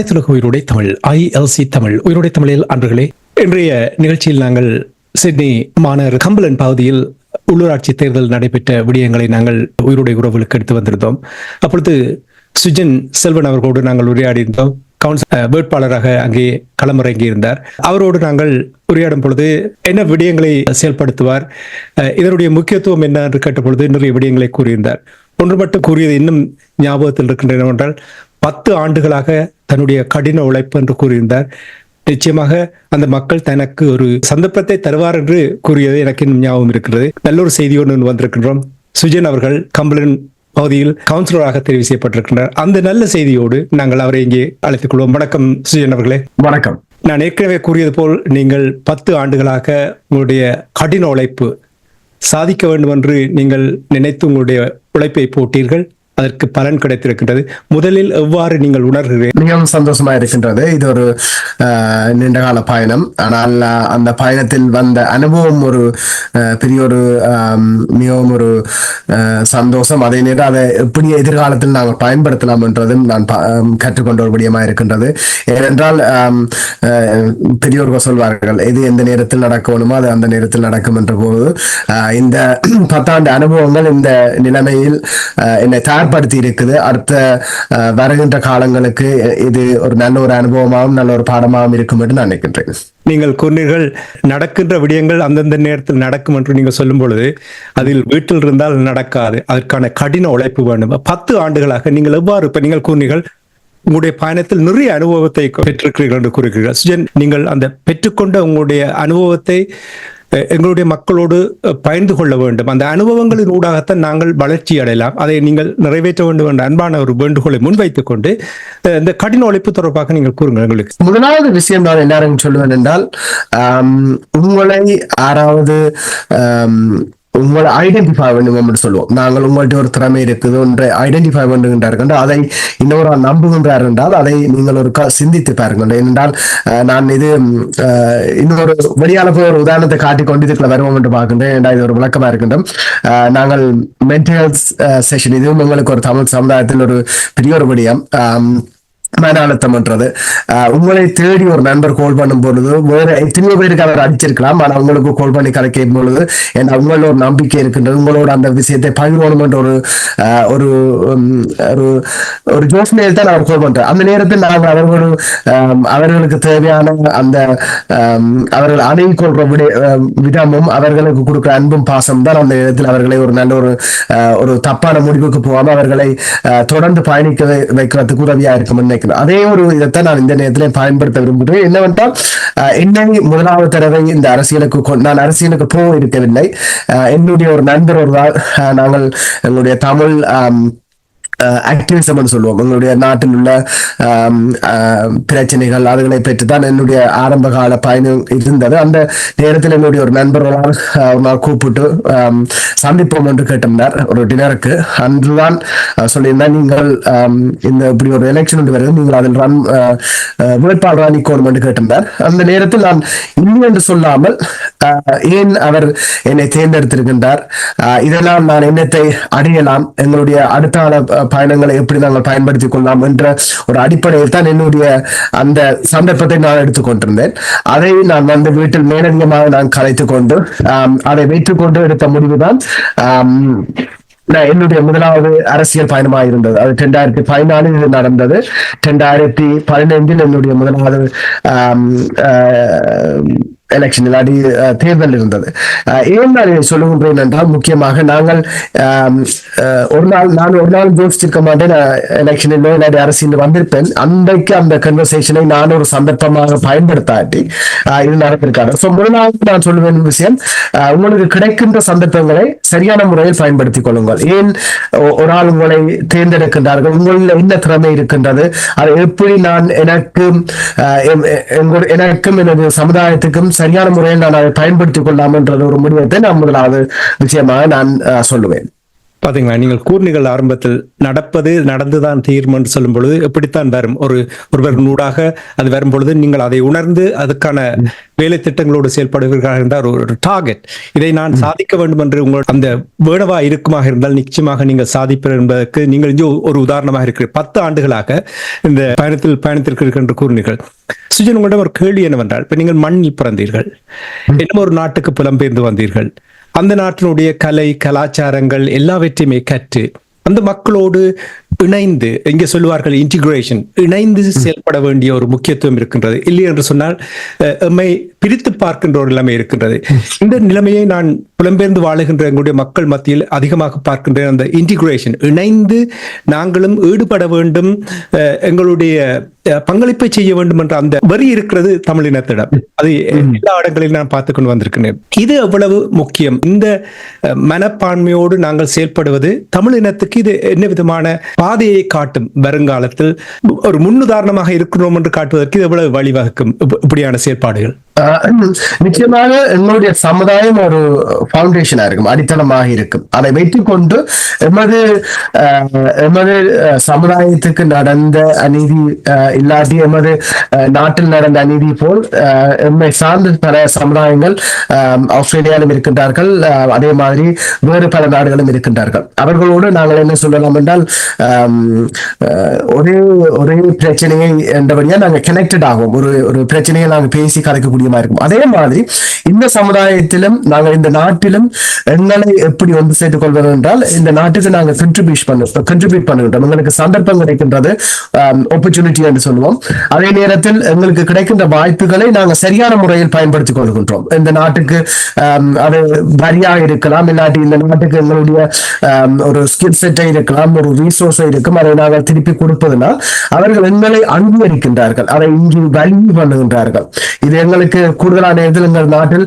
அனைத்துலக உயிரோடை தமிழ் ஐஎல்சி தமிழ் உயிருடை தமிழில் அன்றுகளே இன்றைய நிகழ்ச்சியில் நாங்கள் சிட்னி மாநகர் கம்பலன் பகுதியில் உள்ளூராட்சி தேர்தல் நடைபெற்ற விடயங்களை நாங்கள் உயிருடைய உறவுகளுக்கு எடுத்து வந்திருந்தோம். அப்பொழுது சுஜன் செல்வன் அவர்களோடு நாங்கள் உரையாடி இருந்தோம். கவுன்சில் வேட்பாளராக அங்கே களமிறங்கி இருந்தார். அவரோடு நாங்கள் உரையாடும் பொழுது என்ன விடயங்களை செயல்படுத்துவார் இதனுடைய முக்கியத்துவம் என்ன என்று கேட்ட பொழுது நிறைய விடயங்களை கூறியிருந்தார். ஒன்று மட்டும் கூறியது இன்னும் ஞாபகத்தில் இருக்கின்றன என்றால் பத்து ஆண்டுகளாக தன்னுடைய கடின உழைப்பு என்று கூறியிருந்தார். நிச்சயமாக அந்த மக்கள் தனக்கு ஒரு சந்தர்ப்பத்தை தருவார் என்று கூறியது எனக்கு இன்னும் ஞாபகம் இருக்கிறது நல்ல ஒரு செய்தியோடு வந்திருக்கின்றோம். சுஜன் அவர்கள் கம்பளன் பகுதியில் கவுன்சிலராக தெரிவு செய்யப்பட்டிருக்கின்றார். அந்த நல்ல செய்தியோடு நாங்கள் அவரை இங்கே அழைத்துக் கொள்வோம். வணக்கம் சுஜன் அவர்களே. வணக்கம். நான் ஏற்கனவே கூறியது போல் நீங்கள் பத்து ஆண்டுகளாக உங்களுடைய கடின உழைப்பு சாதிக்க வேண்டும் என்று நீங்கள் நினைத்து உங்களுடைய உழைப்பை போட்டீர்கள். அதற்கு பலன் கிடைத்திருக்கின்றது. முதலில் எவ்வாறு நீங்கள் உணர்கிறீர்கள்? மிகவும் சந்தோஷமா இருக்கின்றது. இது ஒரு ஆஹ், நீண்டகால பயணம். ஆனால் அந்த பயணத்தில் வந்த அனுபவம் ஒரு பெரிய ஒரு மிகவும் ஒரு சந்தோஷம். அதே நேரம் அதை எப்படி எதிர்காலத்தில் நாங்கள் பயன்படுத்தலாம் என்றதும் நான் கற்றுக்கொண்ட ஒரு விடயமா இருக்கின்றது. ஏனென்றால் ஆஹ், பெரியோர்கள் சொல்வார்கள் எது எந்த நேரத்தில் நடக்கணுமோ அது அந்த நேரத்தில் நடக்கும் என்ற போது இந்த பத்தாண்டு அனுபவங்கள் இந்த நிலைமையில் என்னை தயார் தயார்படுத்தி இருக்குது அடுத்த வருகின்ற காலங்களுக்கு இது ஒரு நல்ல ஒரு அனுபவமாகவும் நல்ல ஒரு பாடமாகவும் இருக்கும் என்று நான் நினைக்கின்றேன். நீங்கள் கூறினீர்கள் நடக்கின்ற விடயங்கள் அந்தந்த நேரத்தில் நடக்கும் என்று நீங்கள் சொல்லும் பொழுது அதில் வீட்டில் இருந்தால் நடக்காது அதற்கான கடின உழைப்பு வேண்டும். பத்து ஆண்டுகளாக நீங்கள் எவ்வாறு இப்ப நீங்கள் கூறினீர்கள் உங்களுடைய பயணத்தில் நிறைய அனுபவத்தை பெற்றிருக்கிறீர்கள் என்று கூறுகிறீர்கள். சுஜன் நீங்கள் அந்த பெற்றுக்கொண்ட உங்களுடைய அனுபவத்தை எங்களுடைய மக்களோடு பயந்து கொள்ள வேண்டும். அந்த அனுபவங்களின் ஊடாகத்தான் நாங்கள் வளர்ச்சி அடையலாம். அதை நீங்கள் நிறைவேற்ற வேண்டும் என்ற அன்பான ஒரு வேண்டுகோளை முன்வைத்துக் கொண்டு இந்த கடின உழைப்பு தொடர்பாக நீங்கள் கூறுங்கள் எங்களுக்கு. முதலாவது விஷயம் நான் எல்லாரும் சொல்லுவேன் என்றால் உங்களை யாராவது உங்களை ஐடென்டிஃபை வேண்டும் என்று சொல்லுவோம். நாங்கள் உங்கள்கிட்ட ஒரு திறமை இருக்குது ஒன்றை ஐடென்டிஃபை பண்ணுகின்றார்கள் என்றால் அதை இன்னொரு நம்புகின்றார் என்றால் அதை நீங்கள் ஒரு க- சிந்தித்து பாருங்கள். ஏனென்றால் அஹ், நான் இது அஹ், இன்னொரு வெளியால போய் ஒரு உதாரணத்தை காட்டிக் கொண்டு இதுக்குள்ள வருவோம் என்று பார்க்கின்றேன். ஏனென்றால் இது ஒரு விளக்கமா இருக்கின்றோம் நாங்கள் மென்டல் செஷன் இதுவும் எங்களுக்கு ஒரு தமிழ் சமுதாயத்தில் ஒரு பெரிய ஒரு விடயம். ஆஹ் மன அழுத்தம்ன்றது உங்களை தேடி ஒரு நண்பர் கால் பண்ணும் பொழுது வேற எத்தனையோ பேருக்கு அவர் அடிச்சிருக்கலாம். ஆனால் உங்களுக்கு கால் பண்ணி கதை பொழுது ஏன்னா உங்களோட ஒரு நம்பிக்கை இருக்கின்றது உங்களோட அந்த விஷயத்தை பகிர்வணுமென்ற ஒரு ஒரு ஒரு ஒரு யோசனையில் தான் அவர் கால் பண்றார். அந்த நேரத்தில் நாங்கள் அவர்கள் அவர்களுக்கு தேவையான அந்த அவர்கள் அணுகிக் கொள்ற விட விதமும் அவர்களுக்கு கொடுக்கிற அன்பும் பாசம் தான் அந்த நேரத்தில் அவர்களை ஒரு நல்ல ஒரு ஒரு தப்பான முடிவுக்கு போகாமல் அவர்களை தொடர்ந்து பயணிக்க வைக்கிறதுக்கு உதவியா இருக்கும் நினைக்கிறேன் அதே ஒரு இதைத்தான் நான் இந்த நேரத்தில் பயன்படுத்த விரும்புகிறேன். என்னவென்றால் ஆஹ், என்னை முதலாவது தடவை இந்த அரசியலுக்கு நான் அரசியலுக்கு போக இருக்கவில்லை ஆஹ், என்னுடைய ஒரு நண்பர் ஒருவர் ஆஹ், நாங்கள் எங்களுடைய தமிழ் ஆம், ஆக்டிவிசம் சொல்லுவோம் எங்களுடைய நாட்டில் உள்ள பிரச்சனைகள் அதுகளை பற்றி தான் என்னுடைய ஆரம்ப கால பயணம் இருந்தது அந்த நேரத்தில் என்னுடைய ஒரு நண்பர் ஒரு நாள், கூப்பிட்டு சந்திப்போம் என்று கேட்டிருந்தார் ஒரு டினருக்கு அன்றுதான் ஆஹ், நீங்கள் இந்த இப்படி ஒரு எலெக்ஷன் ஒன்று வருது நீங்கள் அதில் ரன் வேட்பாளராக நிற்கணும் என்று கேட்டிருந்தார் அந்த நேரத்தில் நான் இல்லை என்று சொல்லாமல் ஆஹ், ஏன் அவர் என்னை தேர்ந்தெடுத்திருக்கின்றார் ஆஹ், இதெல்லாம் நான் என்னத்தை அடையலாம் எங்களுடைய அடுத்த பயணங்களை எப்படி நாங்கள் பயன்படுத்தி கொள்ளலாம் என்ற ஒரு அடிப்படையில் தான் என்னுடைய அந்த சந்தர்ப்பத்தை நான் எடுத்துக்கொண்டிருந்தேன் அதை நான் வந்து வீட்டில் மேலதிகமாக நான் கலைத்து கொண்டு அதை வைத்துக் கொண்டு எடுத்த முடிவுதான் ஆம், நான் என்னுடைய முதலாவது அரசியல் பயணமாக இருந்தது. அது ரெண்டாயிரத்தி பதினாலில் இது நடந்தது. ரெண்டாயிரத்தி பதினைந்தில் என்னுடைய முதலாவது ஆஹ், எலெக்ஷன் இல்லாடி தேர்தல் இருந்தது. அஹ், ஏன் நான் சொல்லுகின்றேன் என்றால் முக்கியமாக நாங்கள் ஒரு நாள் நான் ஒரு நாள் யோசிச்சிருக்க மாட்டேன். எலெக்ஷனில் இல்லாடி அரசியல் வந்திருப்பேன். அன்றைக்கு அந்த கன்வர்சேஷனை நான் ஒரு சந்தர்ப்பமாக பயன்படுத்தாட்டி இது நடந்திருக்காரு ஸோ முதலாவது நான் சொல்லுவேன் விஷயம் அஹ், உங்களுக்கு கிடைக்கின்ற சந்தர்ப்பங்களை சரியான முறையில் பயன்படுத்திக் கொள்ளுங்கள். ஏன் ஒரு ஆள் உங்களை தேர்ந்தெடுக்கின்றார்கள்? உங்களில் என்ன திறமை இருக்கின்றது? அதை எப்படி நான் எனக்கு எனக்கும் எனது சமுதாயத்துக்கும் சரியான முறையில் நான் அதை பயன்படுத்திக் கொள்ளலாம் என்ற ஒரு முடிவத்தை நான் முதலாவது விஷயமாக நான் அஹ், சொல்லுவேன். பாத்தீங்களா நீங்கள் கூர்ணிகள் ஆரம்பத்தில் நடப்பது நடந்துதான் தீர்வு என்று சொல்லும் பொழுது எப்படித்தான் வரும்? ஒரு ஒருவர் நூடாக அது வரும் பொழுது நீங்கள் அதை உணர்ந்து அதுக்கான வேலை திட்டங்களோடு செயல்படுவீர்கள் என்றால் ஒரு- ஒரு டார்கெட் இதை நான் சாதிக்க வேண்டும் என்று உங்கள் அந்த வேணவா இருக்குமாக இருந்தால் நிச்சயமாக நீங்கள் சாதிப்பீர் என்பதற்கு நீங்கள் இங்கே ஒரு உதாரணமாக இருக்கிறீர்கள். பத்து ஆண்டுகளாக இந்த பயணத்தில் பயணத்திற்கு என்று கூறினீர்கள். சுஜன் உங்களிடம் ஒரு கேள்வி என்னவென்றால் இப்ப நீங்கள் மண்ணில் பிறந்தீர்கள். இன்னும் ஒரு நாட்டுக்கு புலம்பெயர்ந்து வந்தீர்கள். அந்த நாட்டினுடைய கலை கலாச்சாரங்கள் எல்லாவற்றையுமே கற்று அந்த மக்களோடு இணைந்து இங்கே சொல்லுவார்கள் இன்டிகிரேஷன் இணைந்து செயல்பட வேண்டிய ஒரு முக்கியத்துவம் இருக்கின்றது. இல்லை என்று சொன்னால் எம்மை பிரித்து பார்க்கின்ற ஒரு நிலைமை இருக்கின்றது. இந்த நிலைமையை நான் புலம்பெயர்ந்து வாழுகின்ற எங்களுடைய மக்கள் மத்தியில் அதிகமாக பார்க்கின்றேன். அந்த இன்டிகிரேஷன் இணைந்து நாங்களும் ஈடுபட வேண்டும் எங்களுடைய பங்களிப்பை செய்ய வேண்டும் என்ற அந்த வரி இருக்கிறது தமிழினத்திடம். அது எல்லா இடங்களிலும் நான் பார்த்து கொண்டு வந்திருக்கிறேன் இது எவ்வளவு முக்கியம்? இந்த மனப்பான்மையோடு நாங்கள் செயல்படுவது தமிழினத்துக்கு இது என்ன விதமான பாதையை காட்டும் வருங்காலத்தில்? ஒரு முன்னுதாரணமாக இருக்கிறோம் என்று காட்டுவதற்கு இது எவ்வளவு வழிவகுக்கும்? இப்படியான செயற்பாடுகள். நிச்சயமாக எங்களுடைய சமுதாயம் ஒரு பவுண்டேஷனா இருக்கும் அடித்தளமாக இருக்கும். அதை வைத்துக்கொண்டு எமது ஆஹ், எமது சமுதாயத்துக்கு நடந்த அநீதி இல்லாட்டி எமது நாட்டில் நடந்த அநீதி போல் எம்மை சார்ந்த பல சமுதாயங்கள் ஆஹ், ஆஸ்திரேலியாவிலும் இருக்கின்றார்கள் அதே மாதிரி வேறு பல நாடுகளும் இருக்கின்றார்கள். அவர்களோடு நாங்கள் என்ன சொல்லலாம் என்றால் ஒரே ஒரே பிரச்சனையை என்றபடியா நாங்கள் கனெக்டட் ஆகும். ஒரு ஒரு பிரச்சனையை நாங்கள் பேசி கலைக்கக்கூடிய அதிகமா இருக்கும். அதே மாதிரி இந்த சமுதாயத்திலும் நாங்கள் இந்த நாட்டிலும் எங்களை எப்படி வந்து சேர்த்துக் கொள்வது என்றால் இந்த நாட்டுக்கு நாங்கள் கண்ட்ரிபியூட் பண்ண கண்ட்ரிபியூட் பண்ணுகின்றோம். எங்களுக்கு சந்தர்ப்பம் கிடைக்கின்றது ஆப்பர்ச்சுனிட்டி என்று சொல்லுவோம். அதே நேரத்தில் எங்களுக்கு கிடைக்கின்ற வாய்ப்புகளை நாங்கள் சரியான முறையில் பயன்படுத்திக் கொள்கின்றோம். இந்த நாட்டுக்கு அது வரியா இருக்கலாம் இல்லாட்டி இந்த நாட்டுக்கு எங்களுடைய ஒரு ஸ்கில் செட்டை இருக்கலாம் ஒரு ரீசோர்ஸை இருக்கும் அதை நாங்கள் திருப்பி கொடுப்பதுனால் அவர்கள் எங்களை அங்கீகரிக்கின்றார்கள். அதை இங்கு வலிமை பண்ணுகின்றார்கள். இது எங்களுக்கு கூடுதலான நேரத்தில் எங்கள் நாட்டில்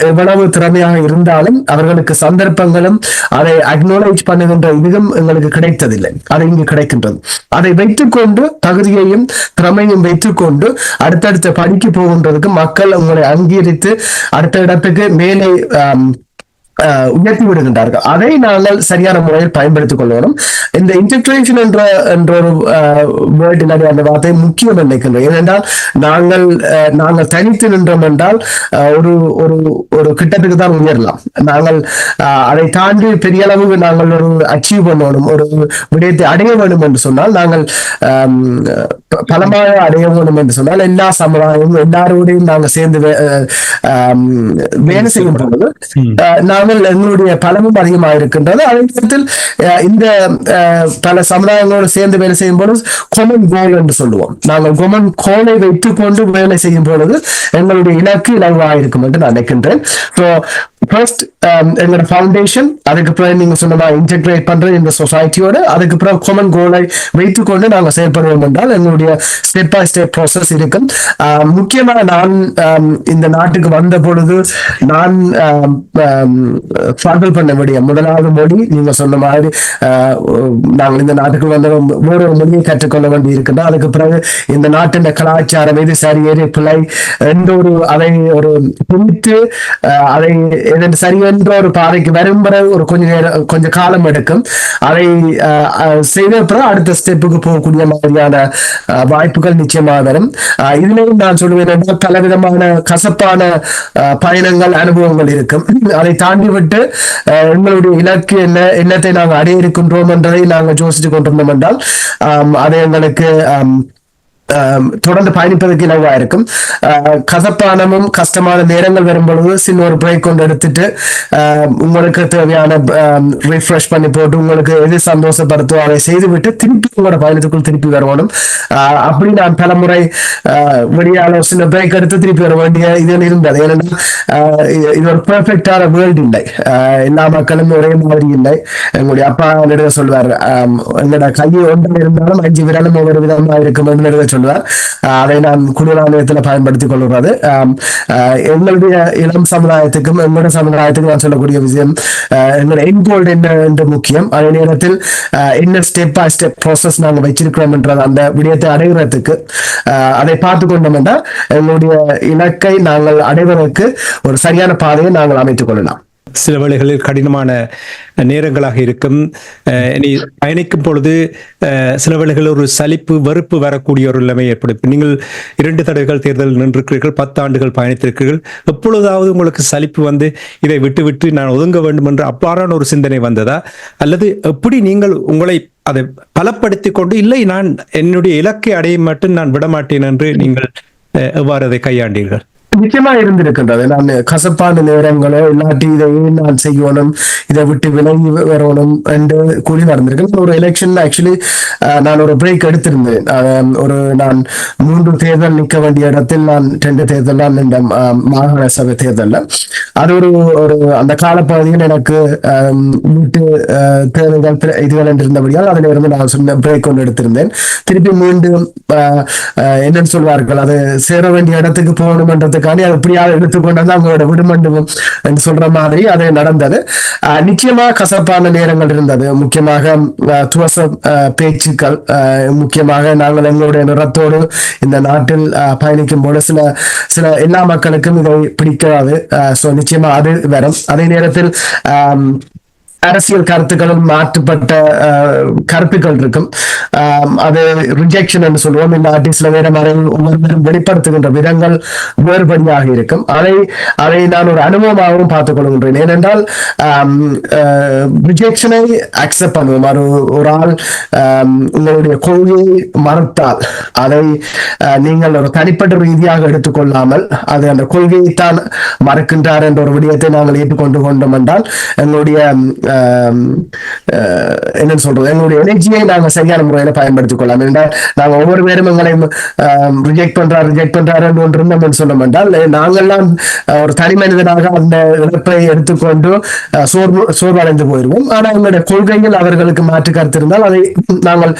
எவ்வளவு திறமையாக இருந்தாலும் அவர்களுக்கு சந்தர்ப்பங்களும் அதை அக்னாலேஜ் பண்ணுகின்ற இதுவும் எங்களுக்கு கிடைத்ததில்லை. அது இங்கு கிடைக்கின்றது. அதை வைத்துக்கொண்டு தகுதியையும் திறமையும் வைத்துக்கொண்டு அடுத்தடுத்த படிக்கு போகின்றதுக்கு மக்கள் உங்களை அங்கீகரித்து அடுத்த இடத்துக்கு மேலே ஆஹ் உயர்த்தி விடுகின்றார்கள். அதை நாங்கள் சரியான முறையில் பயன்படுத்திக் கொள்ளணும் இந்த இன்டெகிரேஷன் என்ற என்ற ஒரு வேர்டினுடைய அந்த வார்த்தை முக்கியம் நினைக்கின்றோம். ஏனென்றால் நாங்கள் நாங்கள் தனித்து நின்றோம் என்றால் ஒரு ஒரு ஒரு கிட்டத்துக்கு தான் உயரலாம். நாங்கள் அதை தாண்டி பெரிய அளவுக்கு நாங்கள் ஒரு அச்சீவ் பண்ணணும் ஒரு விடயத்தை அடைய வேண்டும் என்று சொன்னால் நாங்கள் பலமாக அடைய வேண்டும் என்று சொன்னால் எல்லா சமுதாயமும் எல்லாரோடையும் நாங்கள் சேர்ந்து வேலை செய்யும் பொழுது ஆஹ், நாங்கள் எங்களுடைய பலமும் அதிகமாக இருக்கின்றது. அதே நேரத்தில் இந்த பல சமுதாயங்களோடு சேர்ந்து வேலை செய்யும் பொழுது கொமன் கோல் என்று சொல்லுவோம். நாங்கள் கொமன் கோலை வைத்துக் கொண்டு வேலை செய்யும் பொழுது எங்களுடைய இலக்கு இலவாக இருக்கும் என்று நான் நினைக்கின்றேன். ஸோ ஃபர்ஸ்ட் um, எங்களோட ஃபவுண்டேஷன் அதுக்கப்புறம் நீங்க சொன்னதா இன்டெகிரேட் பண்றது இந்த சொசைட்டியோட அதுக்கப்புறம் காமன் கோலை வைத்துக்கொண்டு நாங்க செயல்படுவோம் என்றால் எங்களுடைய ஸ்டெப் பை ஸ்டெப் ப்ராசஸ் இருக்கும். ஆஹ் நான் இந்த நாட்டுக்கு வந்த பொழுது நான் ஸ்ட்ரகிள் பண்ண முடியும் முதலாவது மொழி நீங்க சொன்ன மாதிரி ஆஹ், நாங்கள் இந்த நாட்டுக்கு வந்த வேறு ஒரு மொழியை கற்றுக்கொள்ள வேண்டி இருக்குன்னா அதுக்கு பிறகு இந்த நாட்டின் கலாச்சாரம் இது சரி ஏறி பிள்ளை எந்த ஒரு அதை ஒரு பிடித்து அதை எதன் சரி என்ற ஒரு பாதைக்கு வரும் ஒரு கொஞ்ச நேரம் கொஞ்ச காலம் எடுக்கும். அதை ஆஹ், செய்த பிறகு அடுத்த ஸ்டெப்புக்கு போகக்கூடிய மாதிரியான ஆஹ், வாய்ப்புகள் நிச்சயமாக வரும். ஆஹ், நான் சொல்லுவேன் என்றால் பலவிதமான கசப்பான ஆஹ், பயணங்கள் அனுபவங்கள் இருக்கும். அதை தாண்டி விட்டு எங்களுடைய இலக்கு என்ன என்னத்தை நாங்கள் அடைய இருக்கின்றோம் என்றதை நாங்கள் யோசித்துக் கொண்டிருந்தோம் என்றால் அதை எங்களுக்கு தொடர்ந்து பயணிப்பதற்கு இலவா இருக்கும் கசப்பானமும் கஷ்டமான நேரங்கள் வரும்பொழுது சின்ன ஒரு பிரேக் கொண்டு எடுத்துட்டு உங்களுக்கு தேவையான ரிஃப்ரெஷ் பண்ணி போட்டு உங்களுக்கு எது சந்தோஷப்படுத்தோ அதை செய்துவிட்டு திருப்பி உங்களோட பயணத்துக்குள் திருப்பி வரணும் அப்படி நான் பல முறை வெளியால சின்ன பிரேக் எடுத்து திருப்பி வர வேண்டிய இது இருந்தது ஏன்னா இது- ஒரு பெர்ஃபெக்டான வேர்ல்டு இல்லை எல்லா மக்களும் ஒரே மாதிரி இல்லை எங்களுடைய அப்பா என்னிடம் சொல்வார் ஆம், எங்களோட கை ஒன்றில் இருந்தாலும் அஞ்சு விரலும் ஒவ்வொரு விதமா இருக்கும் என்று சொல்லுவார் சொல்வார் அதை நான் குளிராலயத்தில் பயன்படுத்திக் கொள்கிறது எங்களுடைய இளம் சமுதாயத்துக்கும் எங்களுடைய சமுதாயத்துக்கும் நான் சொல்லக்கூடிய விஷயம் ஆஹ், எங்களுடைய என் என்ன என்று முக்கியம். அதே நேரத்தில் ஆஹ், என்ன ஸ்டெப் பை ஸ்டெப் ப்ராசஸ் நாங்கள் வச்சிருக்கிறோம் என்ற அந்த விடயத்தை அடைகிறதுக்கு அதை பார்த்து கொண்டோம் என்றால் எங்களுடைய இலக்கை நாங்கள் அடைவதற்கு ஒரு சரியான பாதையை நாங்கள் அமைத்துக் கொள்ளலாம். சில வேளைகளில் கடினமான நேரங்களாக இருக்கும். அஹ், பயணிக்கும் பொழுது அஹ், சில வேளைகளில் ஒரு சலிப்பு வெறுப்பு வரக்கூடிய ஒரு நிலைமை ஏற்படும் நீங்கள் இரண்டு தடவைகள் தேர்தல் நின்றிருக்கிறீர்கள் பத்து ஆண்டுகள் பயணித்திருக்கிறீர்கள். எப்பொழுதாவது உங்களுக்கு சலிப்பு வந்து இதை விட்டு விட்டு நான் ஒதுங்க வேண்டும் என்று அப்பாறான ஒரு சிந்தனை வந்ததா? அல்லது எப்படி நீங்கள் உங்களை அதை பலப்படுத்தி கொண்டு இல்லை நான் என்னுடைய இலக்கை அடைய மட்டும் நான் விடமாட்டேன் என்று நீங்கள் அஹ், எவ்வாறு அதை கையாண்டீர்கள்? நிச்சயமா இருந்திருக்கின்றது. நான் கசப்பான நேரங்களோ இல்லாட்டி இதை நான் செய்யணும் இதை விட்டு விலகி வரணும் என்று கூறி நடந்திருக்கேன் ஒரு எலெக்ஷன் ஆக்சுவலி நான் ஒரு பிரேக் எடுத்திருந்தேன். ஒரு நான் மூன்று தேர்தல் நிற்க வேண்டிய இடத்தில் நான் ரெண்டு தேர்தல் தான் நின்ற மாகாண சபை தேர்தலில். அது ஒரு ஒரு அந்த காலப்பகுதியில் எனக்கு வீட்டு ஆஹ் இதுகள் இருந்தபடியால் அதில் இருந்து நான் சொன்ன பிரேக் ஒன்று எடுத்திருந்தேன். திருப்பி மீண்டும் என்னன்னு சொல்வார்கள் அது சேர வேண்டிய இடத்துக்கு போகணும்ன்றதுக்காண்டி அது இப்படியாக எடுத்துக்கொண்டு வந்து அவங்களோட விடுமண்டுவோம் என்று சொல்ற மாதிரி அது நடந்தது. ஆஹ் நிச்சயமா கசப்பான நேரங்கள் இருந்தது. முக்கியமாக துவச பேச்சுக்கள் முக்கியமாக நாங்கள் எங்களுடைய நிறத்தோடு இந்த நாட்டில் பயணிக்கும் போது சில சில எல்லா மக்களுக்கும் இதை பிடிக்காது. ஸோ நிச்சயமா அது வரும். அதே நேரத்தில் ஆஹ் அரசியல் கருத்துக்களும் மாற்றப்பட்ட ஆஹ், கருத்துக்கள் இருக்கும். அது ரிஜெக்ஷன் என்று சொல்லுவோம் இந்த சில வேற மாதிரி ஒவ்வொருவரும் வெளிப்படுத்துகின்ற விதங்கள் வேறுபடியாக இருக்கும். அதை அதை நான் ஒரு அனுபவமாகவும் பார்த்துக் கொள்கின்றேன். ஏனென்றால் ரிஜெக்ஷனை அக்செப்ட் பண்ணுவோம். ஒரு ஒரு ஆள் உங்களுடைய கொள்கையை மறுத்தால் அதை ஆஹ், நீங்கள் ஒரு தனிப்பட்ட ரீதியாக எடுத்துக்கொள்ளாமல் அது அந்த கொள்கையை தான் மறக்கின்றார் என்ற ஒரு விடயத்தை நாங்கள் ஏற்றுக்கொண்டு கொண்டோம் என்றால் எங்களுடைய என்னன்னு சொல்றது? எங்களுடைய எனர்ஜியை நாங்கள் சரியான முறையில் பயன்படுத்திக் கொள்ளலாம். என்றால் நாங்கள் ஒவ்வொரு பேரும் எங்களை ரிஜெக்ட் பண்றார் ரிஜெக்ட் பண்றாருன்னு ஒன்று இருந்தோம் சொன்னோம் என்றால் நாங்கள்லாம் ஒரு தனி மனிதனாக அந்த இழப்பை எடுத்துக்கொண்டு சோர்வு சோர்வடைந்து போயிடுவோம் ஆனால் எங்களுடைய கொள்கைகள் அவர்களுக்கு மாற்று கருத்து இருந்தால் அதை நாங்கள்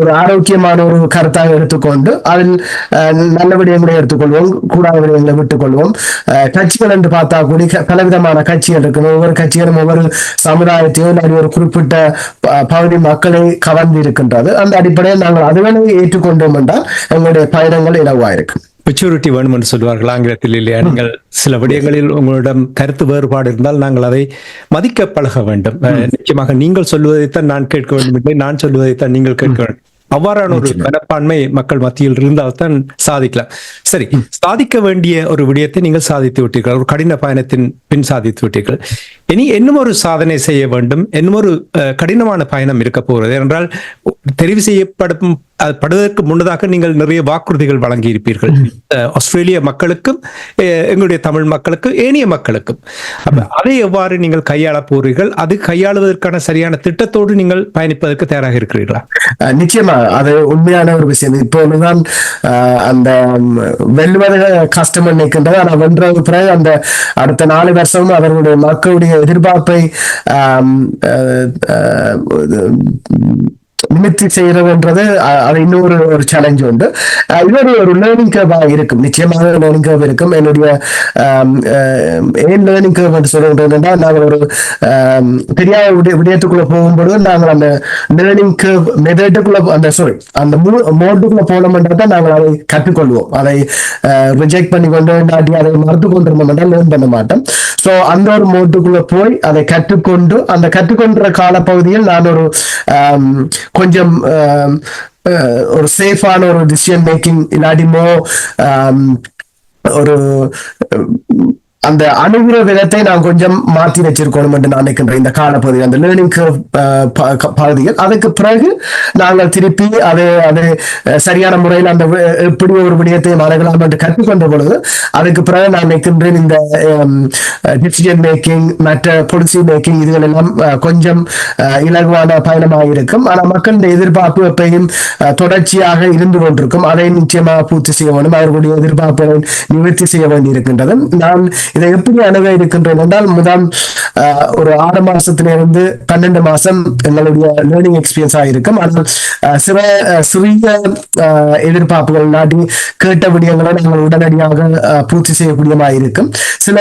ஒரு ஆரோக்கியமான ஒரு கருத்தாக எடுத்துக்கொண்டு அதில் நல்ல விடயங்களை எடுத்துக்கொள்வோம். கூடாத விடயங்களை விட்டுக்கொள்வோம் கட்சிகள் என்று பார்த்தா கூட பலவிதமான கட்சிகள் இருக்கு ஒவ்வொரு கட்சிகளும் ஒவ்வொரு சம சமுதாயத்தையோ இல்லாட்டி ஒரு குறிப்பிட்ட பகுதி மக்களை கவர்ந்து இருக்கின்றது அந்த அடிப்படையில் நாங்கள் அதுவனை ஏற்றுக்கொண்டோம் என்றால் எங்களுடைய பயணங்கள் இலவாயிருக்கும் மெச்சூரிட்டி வேணும் என்று சொல்வார்கள் ஆங்கிலத்தில் இல்லையா? நீங்கள் சில விடயங்களில் உங்களிடம் கருத்து வேறுபாடு இருந்தால் நாங்கள் அதை மதிக்க பழக வேண்டும். நிச்சயமாக நீங்கள் சொல்வதைத்தான் நான் கேட்க வேண்டும் இல்லை நான் சொல்வதைத்தான் நீங்கள் கேட்க வேண்டும். அவ்வாறான ஒரு மனப்பான்மை மக்கள் மத்தியில் இருந்தால்தான் சாதிக்கலாம். சரி சாதிக்க வேண்டிய ஒரு விடயத்தை நீங்கள் சாதித்து விட்டீர்கள். ஒரு கடின பயணத்தின் பின் சாதித்து விட்டீர்கள். இனி இன்னும் ஒரு சாதனை செய்ய வேண்டும். இன்னும் ஒரு கடினமான பயணம் இருக்க போகிறது. என்றால் தெரிவு செய்யப்படும் படுவதற்கு முன்னதாக நீங்கள் நிறைய வாக்குறுதிகள் வழங்கி இருப்பீர்கள் ஆஸ்திரேலிய மக்களுக்கும் எங்களுடைய தமிழ் மக்களுக்கும் ஏனைய மக்களுக்கும். அப்ப அதை எவ்வாறு நீங்கள் கையாள போறீர்கள்? அது கையாளுவதற்கான சரியான திட்டத்தோடு நீங்கள் பயணிப்பதற்கு தயாராக இருக்கிறீர்களா? நிச்சயமா. அது உண்மையான ஒரு விஷயம். இப்போ அஹ், அந்த ம், வெல்வது கஷ்டம் நிற்கின்றது ஆனால் வென்றது பிறகு அந்த அடுத்த நாலு வருஷமும் அவர்களுடைய மக்களுடைய எதிர்பார்ப்பை அஹ், அஹ், நிமித்தி செய்யறதுன்றது அது இன்னொரு ஒரு சேலஞ்ச் உண்டு. இன்னொரு இது ஒரு லேர்னிங் கேர்வா இருக்கும். நிச்சயமாக லேர்னிங் கேர்வ் இருக்கும். என்னுடைய ஏன் லேர்னிங் கேர்வ் என்று சொல்றதுன்னா நாங்கள் ஒரு பெரியார் பெரிய விடயத்துக்குள்ள போகும்பொழுது நாங்கள் அந்த லேர்னிங் கேர்வ் மெதட்டுக்குள்ள அந்த சாரி அந்த மோட்டுக்குள்ள போனோம்ன்றதை நாங்கள் அதை கற்றுக்கொள்வோம். அதை ரிஜெக்ட் பண்ணி கொண்டு இல்லாட்டி அதை மறுத்து கொண்டிருந்தோம் லேர்ன் பண்ண மாட்டோம். ஸோ அந்த ஒரு மோட்டுக்குள்ள போய் அதை கற்றுக்கொண்டு அந்த கற்றுக்கொண்ட காலப்பகுதியில் நான் ஒரு கொஞ்சம் அஹ், ஒரு சேஃபான ஒரு டிசிஷன் மேக்கிங் இல்லாட்டிமோ ஒரு அந்த அணுகிற விதத்தை நான் கொஞ்சம் மாத்தி வச்சிருக்கணும் என்று நான் நினைக்கின்றேன். இந்த காலப்பகுதி அந்த லேர்னிங் பகுதியில். அதுக்கு பிறகு நாங்கள் திருப்பி அதை அது சரியான முறையில் அந்த வி- எப்படி ஒரு விடயத்தை அணுகலாம் என்று கற்றுக்கொண்ட பொழுது அதுக்கு பிறகு நான் நினைக்கின்றேன் இந்த டிசிஷன் மேக்கிங் மற்ற பொலிசி மேக்கிங் இதுகள் எல்லாம் கொஞ்சம் அஹ், இலகுவான பயணமாக இருக்கும். ஆனால் மக்களுடைய எதிர்பார்ப்பு எப்பையும் தொடர்ச்சியாக இருந்து கொண்டிருக்கும். அதை நிச்சயமாக பூர்த்தி செய்ய வேண்டும். அவர்களுடைய எதிர்பார்ப்புகளை நிவர்த்தி செய்ய வேண்டியிருக்கின்றது. நான் இதை எப்படி அணுக இருக்கின்றேன் என்றால் முதல் ஒரு ஆறு மாசத்திலிருந்து பன்னெண்டு மாசம் எங்களுடைய லேர்னிங் எக்ஸ்பீரியன்ஸ் இருக்கும். ஆனால் அஹ், சில சிறிய எதிர்பார்ப்புகள் நாட்டி கேட்ட விடயங்களை நாங்கள் உடனடியாக அஹ், பூர்த்தி செய்யக்கூடியமாக இருக்கும். சில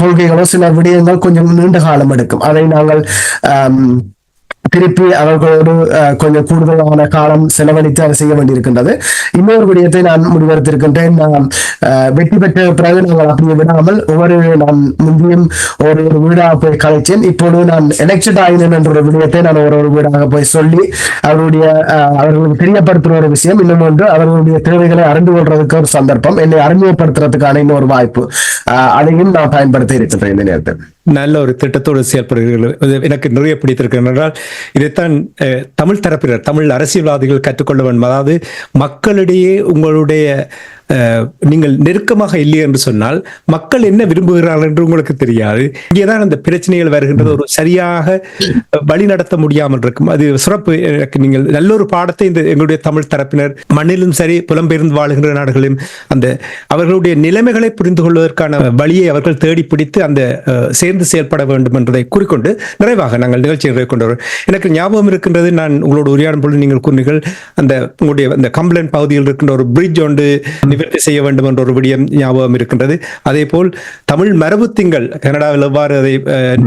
கொள்கைகளோ சில விடயங்கள் கொஞ்சம் நீண்ட காலம் எடுக்கும். அதை நாங்கள் அஹ், திருப்பி அவர்களோடு அஹ், கொஞ்சம் கூடுதலான காலம் செலவழித்து அதை செய்ய வேண்டியிருக்கின்றது. இன்னொரு விடயத்தை நான் முடிவெடுத்திருக்கின்றேன். நான் அஹ், வெற்றி பெற்ற பிறகு நாங்கள் அப்படி விடாமல் ஒவ்வொரு நான் முந்தியும் ஒரு ஒரு வீடாக போய் கலைச்சேன் இப்பொழுது நான் எலெக்ஷன் ஆயினேன் என்ற ஒரு விடயத்தை நான் ஒரு ஒரு வீடாக போய் சொல்லி அவருடைய அஹ், அவர்களுக்கு தெரியப்படுத்துகிற ஒரு விஷயம் இன்னும் ஒன்று அவர்களுடைய தேவைகளை அறிந்து கொள்றதுக்கு ஒரு சந்தர்ப்பம் என்னை அறிமுகப்படுத்துறதுக்கான இன்னொரு வாய்ப்பு அஹ், அதையும் நான் பயன்படுத்தி இருக்கின்றேன் இந்த நேரத்தில். நல்ல ஒரு திட்டத்தோடு செயல்படுகிறீர்கள். இது எனக்கு நிறைய பிடித்திருக்கிறது என்றால் இதைத்தான் தமிழ் தரப்பினர் தமிழ் அரசியல்வாதிகள் கற்றுக்கொள்ள வேண்டும். அதாவது மக்களிடையே உங்களுடைய நீங்கள் நெருக்கமாக இல்லை என்று சொன்னால் மக்கள் என்ன விரும்புகிறார்கள் என்று உங்களுக்கு தெரியாது. இங்கேதான் அந்த பிரச்சனைகள் வருகின்றது. ஒரு சரியாக வழி நடத்த முடியாமல் இருக்கும். அது சிறப்பு. எனக்கு நீங்கள் நல்ல ஒரு பாடத்தை இந்த எங்களுடைய தமிழ் தரப்பினர் மண்ணிலும் சரி புலம்பெயர்ந்து வாழுகின்ற நாடுகளிலும் அந்த அவர்களுடைய நிலைமைகளை புரிந்து கொள்வதற்கான வழியை அவர்கள் தேடி பிடித்து அந்த சேர்ந்து செயல்பட வேண்டும் என்பதை கூறிக்கொண்டு நிறைவாக நாங்கள் நிகழ்ச்சியை நிறைவு எனக்கு ஞாபகம் இருக்கின்றது நான் உங்களோட உரையாடும் பொழுது நீங்கள் கூறினீர்கள் அந்த உங்களுடைய அந்த கம்ப்ளைண்ட் பகுதியில் இருக்கின்ற ஒரு பிரிட்ஜ் ஒன்று நிவர்த்தி செய்ய வேண்டும் என்ற ஒரு விடயம் ஞாபகம் இருக்கின்றது. அதே போல் தமிழ் மரபு திங்கள் கனடாவில் எவ்வாறு அதை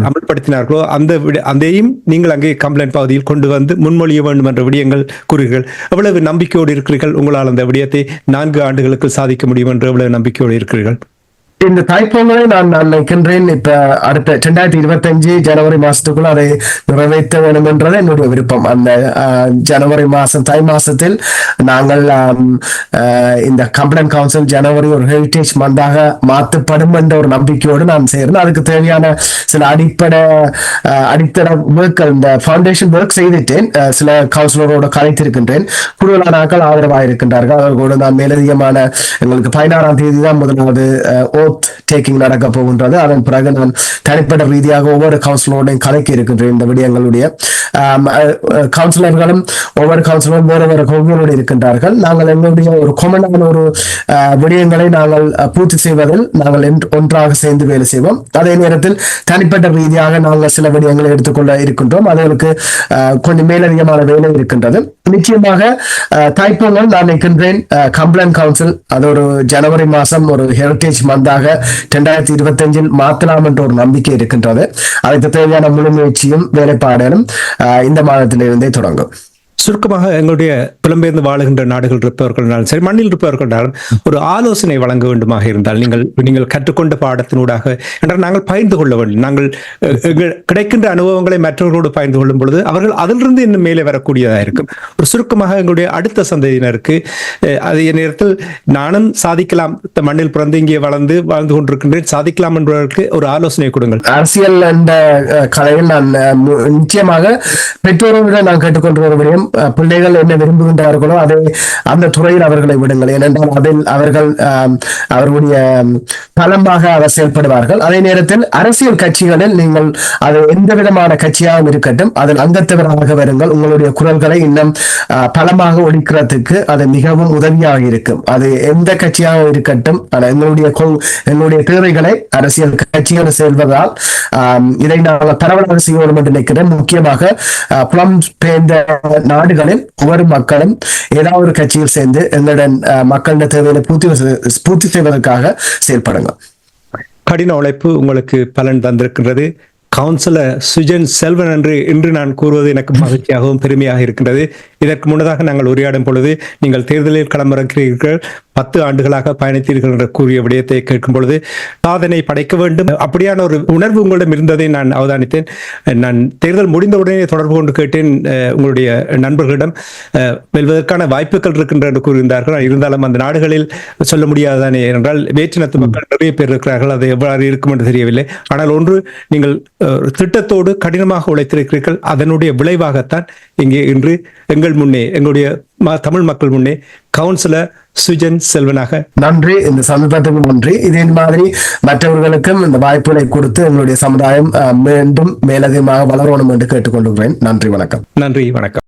அமல்படுத்தினார்களோ அந்த அதையும் நீங்கள் அங்கே கம்ப்ளைண்ட் பகுதியில் கொண்டு வந்து முன்மொழிய வேண்டும் என்ற விடயங்கள் கூறுகிறீர்கள். எவ்வளவு நம்பிக்கையோடு இருக்கிறீர்கள்? உங்களால் அந்த விடயத்தை நான்கு ஆண்டுகளுக்கு சாதிக்க முடியும் என்று எவ்வளவு நம்பிக்கையோடு இருக்கிறீர்கள்? இந்த தாய்ப்பொங்கலை நான் நான் நினைக்கின்றேன். இப்ப அடுத்த ரெண்டாயிரத்தி இருபத்தஞ்சு ஜனவரி மாசத்துக்குள்ள அதை நிறைவேற்ற வேண்டும் என்றது என்னுடைய விருப்பம். அந்த ஜனவரி மாசம் தாய் மாசத்தில் நாங்கள் இந்த கம்ப்ளைண்ட் கவுன்சில் ஜனவரி ஒரு ஹெரிட்டேஜ் மந்தாக மாற்றப்படும் என்ற ஒரு நம்பிக்கையோடு நான் சேர்ந்தேன் அதுக்கு தேவையான சில அடிப்படை அடித்தள ஒர்க் இந்த ஃபவுண்டேஷன் ஒர்க் செய்துட்டேன். சில கவுன்சிலரோட கலைத்திருக்கின்றேன். கூடுதலான ஆட்கள் ஆதரவாக இருக்கின்றார்கள் அவர்களோடு நான் மேலதிகமான எங்களுக்கு பதினாறாம் தேதி தான் முதலாவது ஓத் டேக்கிங் நடக்க போகின்றது. அதன் பிறகு நான் தனிப்பட்ட ரீதியாக ஒவ்வொரு கவுன்சிலரோடையும் கலக்கி இருக்கின்றேன் இந்த விடயங்களுடைய. கவுன்சிலர்களும் ஒவ்வொரு கவுன்சிலரும் வேறு வேறு கொள்கைகளோடு இருக்கின்றார்கள். நாங்கள் எங்களுடைய ஒரு கொமனான ஒரு விடயங்களை நாங்கள் பூர்த்தி செய்வதில் நாங்கள் ஒன்றாக சேர்ந்து வேலை செய்வோம். அதே நேரத்தில் தனிப்பட்ட ரீதியாக நாங்கள் சில விடயங்களை எடுத்துக்கொள்ள இருக்கின்றோம். அதுகளுக்கு கொஞ்சம் மேலதிகமான வேலை இருக்கின்றது. நிச்சயமாக அஹ், தாய்ப்பொங்கல் நான் நிற்கின்றேன் கம்ப்ளைண்ட் கவுன்சில் அது ஒரு ஜனவரி மாதம் ஒரு ஹெரிட்டேஜ் மந்தாக ரெண்டாயிரத்தி இருபத்தஞ்சில் மாத்தலாம் என்ற ஒரு நம்பிக்கை இருக்கின்றது. அதுக்கு தேவையான முழுமுயற்சியும் வேலைப்பாடலும் இந்த மாதத்திலிருந்தே தொடங்கும். சுருக்கமாக எங்களுடைய புலம்பெயர்ந்து வாழுகின்ற நாடுகள் இருப்பவர்களாலும் சரி மண்ணில் இருப்பவர்களாலும் ஒரு ஆலோசனை வழங்க வேண்டுமாக இருந்தால் நீங்கள் நீங்கள் கற்றுக்கொண்ட பாடத்தினூடாக என்றால் நாங்கள் பகிர்ந்து கொள்ள வேண்டும். நாங்கள் எங்கள் கிடைக்கின்ற அனுபவங்களை மற்றவர்களோடு பகிர்ந்து கொள்ளும் பொழுது அவர்கள் அதிலிருந்து இன்னும் மேலே வரக்கூடியதாக இருக்கும். ஒரு சுருக்கமாக எங்களுடைய அடுத்த சந்ததியினருக்கு அதே நேரத்தில் நானும் சாதிக்கலாம் இந்த மண்ணில் பிறந்து இங்கே வளர்ந்து வாழ்ந்து கொண்டிருக்கின்றேன் சாதிக்கலாம் என்பதற்கு ஒரு ஆலோசனை கொடுங்கள். அரசியல் என்ற கலையில் நான் நிச்சயமாக பெற்றோர்களிடம் நான் கற்றுக்கொண்டு ஒரு விடயம் பிள்ளைகள் என்ன விரும்புகின்றார்களோ அதை அந்த துறையில் அவர்களை விடுங்கள். ஏனென்றால் அதில் அவர்கள் அவர்களுடைய பலமாக அவர் செயல்படுவார்கள். அதே நேரத்தில் அரசியல் கட்சிகளில் நீங்கள் அது எந்த விதமான கட்சியாகவும் இருக்கட்டும் அதில் அங்கத்தவராக வருங்கள். உங்களுடைய குரல்களை இன்னும் பலமாக ஒழிக்கிறதுக்கு அது மிகவும் உதவியாக இருக்கும். அது எந்த கட்சியாக இருக்கட்டும் எங்களுடைய எங்களுடைய தேவைகளை அரசியல் கட்சிகள் செல்வதால் இதை நாங்கள் பரவலாக செய்ய வேண்டும் என்று நினைக்கிறேன். முக்கியமாக புலம் பெயர்ந்த நாடுகளில் ஒவ்வொரு மக்களும் ஏதாவது ஒரு கட்சியில் சேர்ந்து எங்களுடன் மக்களின் தேவைகளை பூர்த்தி பூர்த்தி செய்வதற்காக செயல்படுங்க கடின உழைப்பு உங்களுக்கு பலன் தந்திருக்கின்றது. கவுன்சிலர் சுஜன் செல்வன் என்று இன்று நான் கூறுவது எனக்கு மகிழ்ச்சியாகவும் பெருமையாக இருக்கின்றது. இதற்கு முன்னதாக நாங்கள் உரையாடும் பொழுது நீங்கள் தேர்தலில் களமிறக்கிறீர்கள் பத்து ஆண்டுகளாக பயணித்தீர்கள் என்று கூறிய விடயத்தை கேட்கும் பொழுது சாதனை படைக்க வேண்டும். அப்படியான ஒரு உணர்வு உங்களிடம் இருந்ததை நான் அவதானித்தேன். நான் தேர்தல் முடிந்தவுடனே தொடர்பு கொண்டு கேட்டேன் உங்களுடைய நண்பர்களிடம். வெல்வதற்கான வாய்ப்புகள் இருக்கின்ற என்று கூறியிருந்தார்கள். இருந்தாலும் அந்த நாடுகளில் சொல்ல முடியாதானே என்றால் வேற்றினத்து மக்கள் நிறைய பேர் இருக்கிறார்கள். அது எவ்வாறு இருக்கும் என்று தெரியவில்லை. ஆனால் ஒன்று நீங்கள் திட்டத்தோடு கடினமாக உழைத்திருக்கிறீர்கள். அதனுடைய விளைவாகத்தான் இங்கே இன்று எங்கள் முன்னே எங்களுடைய தமிழ் மக்கள் முன்னே கவுன்சிலர் சுஜன் செல்வனாக நன்றி. இந்த சந்தர்ப்பத்துக்கு நன்றி. இதே மாதிரி மற்றவர்களுக்கும் இந்த வாய்ப்புகளை கொடுத்து எங்களுடைய சமுதாயம் மீண்டும் மேலதிகமாக வளரணும் என்று கேட்டுக்கொள்கிறேன். நன்றி வணக்கம். நன்றி வணக்கம்.